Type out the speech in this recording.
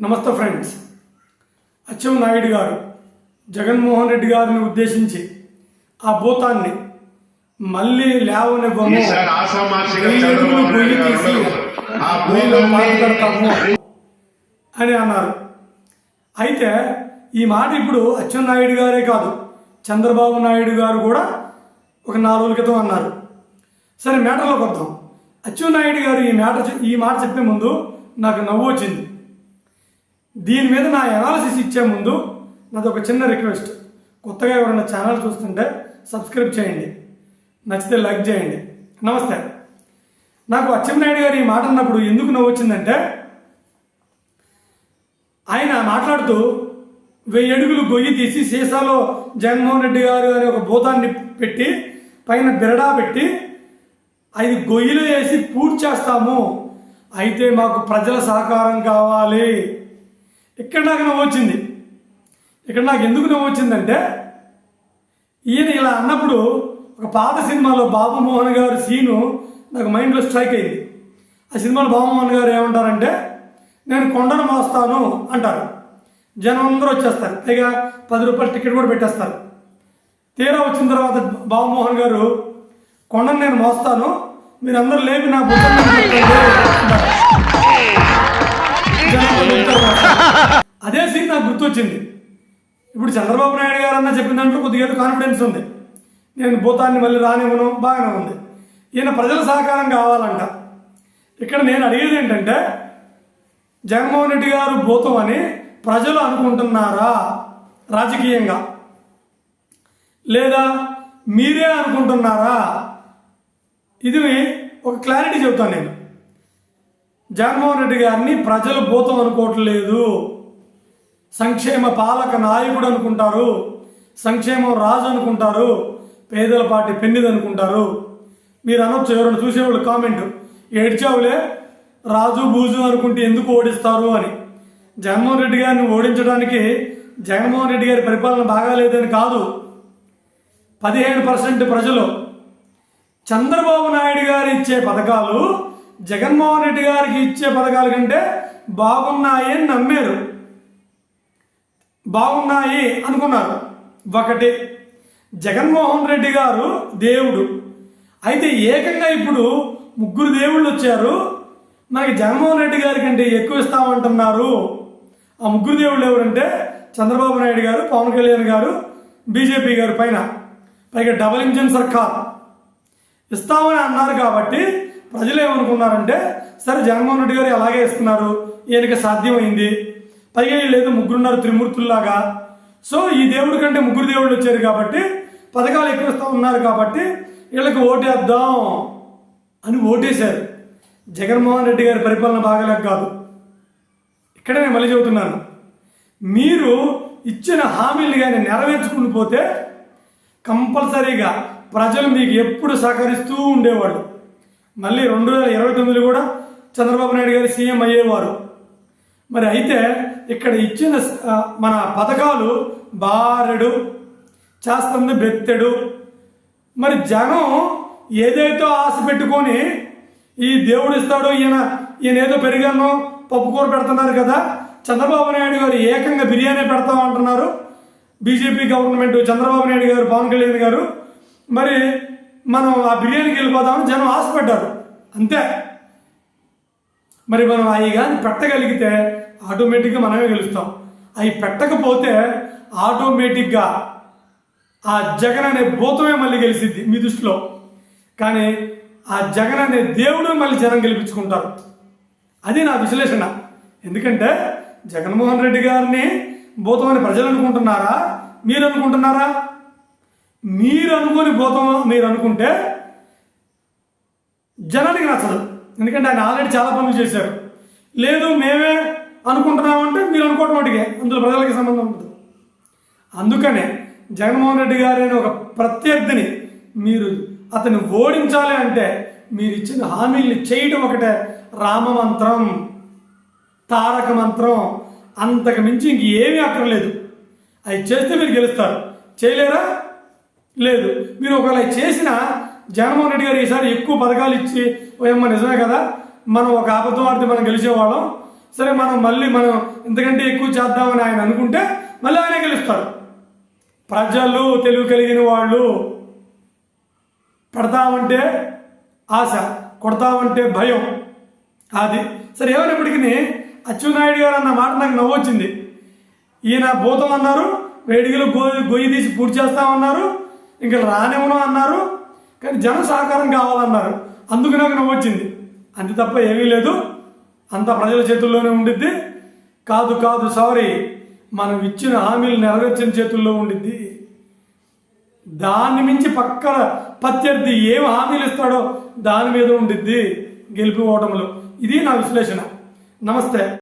నమస్తే ఫ్రెండ్స్. అచ్చెం నాయుడు గారు జగన్మోహన్ రెడ్డి గారిని ఉద్దేశించి ఆ భూతాన్ని మళ్ళీ లేవనివ్వము. నాయుడు తీసి పెడతాము అని అన్నారు. అయితే ఈ మాట ఇప్పుడు అచ్చెన్నాయుడు గారే కాదు చంద్రబాబు నాయుడు గారు కూడా ఒక నాలుగు క్రితం అన్నారు. సరే మేటర్లోకి వద్దాం. అచ్చెన్నాయుడు గారు ఈ మాట ఈ మాట చెప్పే ముందు నాకు నవ్వు వచ్చింది. దీని మీద నా అనాలిసిస్ ఇచ్చే ముందు నాది ఒక చిన్న రిక్వెస్ట్ కొత్తగా ఎవరైనా ఛానల్ చూస్తుంటే సబ్స్క్రైబ్ చేయండి. నచ్చితే లైక్ చేయండి. నమస్తే. నాకు అచ్చెన్నాయుడు గారు ఈ మాట అన్నప్పుడు ఎందుకు నవ్వు వచ్చిందంటే ఆయన మాట్లాడుతూ వెయ్యి అడుగులు గొయ్యి తీసి సీసాలో జగన్మోహన్ రెడ్డి గారు అనే ఒక భూతాన్ని పెట్టి పైన బిరడా పెట్టి అది గొయ్యిలో వేసి పూర్తి చేస్తాము. అయితే మాకు ప్రజల సహకారం కావాలి. ఇక్కడ నాకు నవ్వు వచ్చింది. ఇక్కడ నాకు ఎందుకు నవ్వు వచ్చిందంటే ఈయన ఇలా అన్నప్పుడు ఒక పాత సినిమాలో బాబుమోహన్ గారు సీను నాకు మైండ్లో స్ట్రైక్ అయింది. ఆ సినిమాలో బాబుమోహన్ గారు ఏమంటారంటే నేను కొండను మోస్తాను అంటారు. జనం అందరూ వచ్చేస్తారు. పైగా పది రూపాయలు టికెట్ కూడా పెట్టేస్తారు. తీరా వచ్చిన తర్వాత బాబుమోహన్ గారు కొండను నేను మోస్తాను మీరందరూ లేపి నా భుజం గుర్తొచ్చింది. ఇప్పుడు చంద్రబాబు నాయుడు గారు అన్న చెప్పిన దాంట్లో కొద్దిగా కాన్ఫిడెన్స్ ఉంది. నేను భూతాన్ని మళ్ళీ రానివ్వను బాగానే ఉంది. ఈయన ప్రజల సహకారం కావాలంట. ఇక్కడ నేను అడిగేది ఏంటంటే జగన్మోహన్ రెడ్డి గారు భూతం అని ప్రజలు అనుకుంటున్నారా? రాజకీయంగా. లేదా మీరే అనుకుంటున్నారా? ఇది ఒక క్లారిటీ చెప్తాను నేను. జగన్మోహన్ రెడ్డి గారిని ప్రజలు భూతం అనుకోవట్లేదు. సంక్షేమ పాలక నాయకుడు అనుకుంటారు సంక్షేమం రాజు అనుకుంటారు పేదల పార్టీ పెన్నిది అనుకుంటారు. మీరు అనొచ్చు ఎవరైనా చూసేవాళ్ళు కామెంట్. ఏడ్చావులే రాజు బూజు అనుకుంటే ఎందుకు ఓడిస్తారు అని. జగన్మోహన్ రెడ్డి గారిని ఓడించడానికి జగన్మోహన్ రెడ్డి గారి పరిపాలన బాగాలేదని కాదు. పదిహేను పర్సెంట్ ప్రజలు చంద్రబాబు నాయుడు గారు ఇచ్చే పథకాలు జగన్మోహన్ రెడ్డి గారికి ఇచ్చే పథకాల కంటే బాగున్నాయని నమ్మారు. బాగున్నాయి అనుకున్నారు. ఒకటి జగన్మోహన్ రెడ్డి గారు దేవుడు. అయితే ఏకంగా ఇప్పుడు ముగ్గురు దేవుళ్ళు వచ్చారు. మనకి జగన్మోహన్ రెడ్డి గారి కంటే ఎక్కువ ఇస్తామంటున్నారు. ఆ ముగ్గురు దేవుళ్ళు ఎవరంటే చంద్రబాబు నాయుడు గారు పవన్ కళ్యాణ్ గారు బీజేపీ గారు పైన. పైగా డబల్ ఇంజన్ సర్కార్. ఇస్తామని అన్నారు కాబట్టి ప్రజలు ఏమనుకున్నారంటే సరే జగన్మోహన్ రెడ్డి గారు ఎలాగే ఇస్తున్నారు. ఈయనకి సాధ్యమైంది. పైగా లేదు ముగ్గురున్నారు త్రిమూర్తుల్లాగా. సో ఈ దేవుడి కంటే ముగ్గురు దేవుళ్ళు వచ్చారు కాబట్టి పథకాలు ఎక్కువస్తూ ఉన్నారు కాబట్టి వీళ్ళకి ఓటేద్దాం అని ఓటేశారు. జగన్మోహన్ రెడ్డి గారి పరిపాలన బాగాలేక కాదు. ఇక్కడ నేను మళ్ళీ చెబుతున్నాను. మీరు ఇచ్చిన హామీలు కానీ నెరవేర్చుకుని పోతే కంపల్సరీగా ప్రజలు మీకు ఎప్పుడు సహకరిస్తూ ఉండేవాళ్ళు. మళ్ళీ రెండు వేల ఇరవై తొమ్మిది కూడా చంద్రబాబు నాయుడు గారు సీఎం అయ్యేవారు. మరి అయితే ఇక్కడ ఇచ్చిన మన పథకాలు బారెడు చేస్తుంది బెత్తెడు. మరి జనం ఏదైతే ఆశ పెట్టుకొని ఈ దేవుడు ఇస్తాడు ఈయన ఈయన ఏదో పెరిగానో పప్పు కూర పెడుతున్నారు కదా చంద్రబాబు నాయుడు గారు ఏకంగా బిర్యానీ పెడతాం అంటున్నారు. బీజేపీ గవర్నమెంట్ చంద్రబాబు నాయుడు గారు పవన్ కళ్యాణ్ గారు. మరి మనం ఆ బిర్యానీకి వెళ్ళిపోదామని జనం ఆశపడ్డారు. అంతే. మరి మనం అవి కానీ పెట్టగలిగితే ఆటోమేటిక్గా మనమే గెలుస్తాం. అవి పెట్టకపోతే ఆటోమేటిక్గా ఆ జగన్ అనే భూతమే మళ్ళీ గెలిచిద్ది మీ దృష్టిలో. కానీ ఆ జగన్ అనే దేవుడు మళ్ళీ జనం గెలిపించుకుంటారు. అది నా విశ్లేషణ. ఎందుకంటే జగన్మోహన్ రెడ్డి గారిని భూతం అని ప్రజలు అనుకుంటున్నారా? మీరు అనుకుంటున్నారా? మీరు అనుకుని భూతం మీరు అనుకుంటే జనానికి నచ్చదు. ఎందుకంటే ఆయన ఆల్రెడీ చాలా పనులు చేశారు. లేదు మేమే అనుకుంటున్నామంటే మీరు అనుకోవటం వాటికే. అందులో ప్రజలకి సంబంధం ఉంటుంది అందుకనే జగన్మోహన్ రెడ్డి గారి అనే ఒక ప్రత్యర్థిని మీరు అతన్ని ఓడించాలి అంటే మీరు ఇచ్చిన హామీల్ని చేయడం ఒకటే రామమంత్రం తారక మంత్రం. అంతకు మించి ఇంక ఏమీ అక్కర్లేదు. అది చేస్తే మీరు గెలుస్తారు. చేయలేరా? లేదు. మీరు ఒకవేళ చేసిన జగన్మోహన్ రెడ్డి గారు ఈసారి ఎక్కువ పథకాలు ఇచ్చి ఏమో నిజమే కదా? మనం ఒక అబద్ధం ఆడితే మనం గెలిచేవాళ్ళం. సరే మనం మళ్ళీ మనం ఇంతకంటే ఎక్కువ చేద్దామని ఆయన అనుకుంటే మళ్ళీ ఆయనే గెలుస్తారు ప్రజలు తెలివి కలిగిన వాళ్ళు పడతామంటే ఆశ కొడతామంటే భయం. అది. సరే ఏమైనప్పటికీ అచ్చెన్నాయుడు గారు అన్న మాట నాకు నవ్వొచ్చింది. ఈయన భూతం అన్నారు వేడిగలు గో గొయ్యి తీసి పూర్తి చేస్తామన్నారు ఇంకా రానివ్వను అన్నారు కానీ జన సహకారం కావాలన్నారు. అందుకు నాకు నవ్వొచ్చింది అంతే తప్ప ఏమీ లేదు. అంత ప్రజల చేతుల్లోనే ఉండిద్ది. కాదు కాదు సారీ. మనం ఇచ్చిన హామీలు నెరవేర్చిన చేతుల్లో ఉండిద్ది. దాన్ని మించి పక్కన ప్రత్యర్థి ఏం హామీలు ఇస్తాడో దాని మీద ఉండిద్ది గెలుపు ఓటములు. ఇది నా విశ్లేషణ. నమస్తే.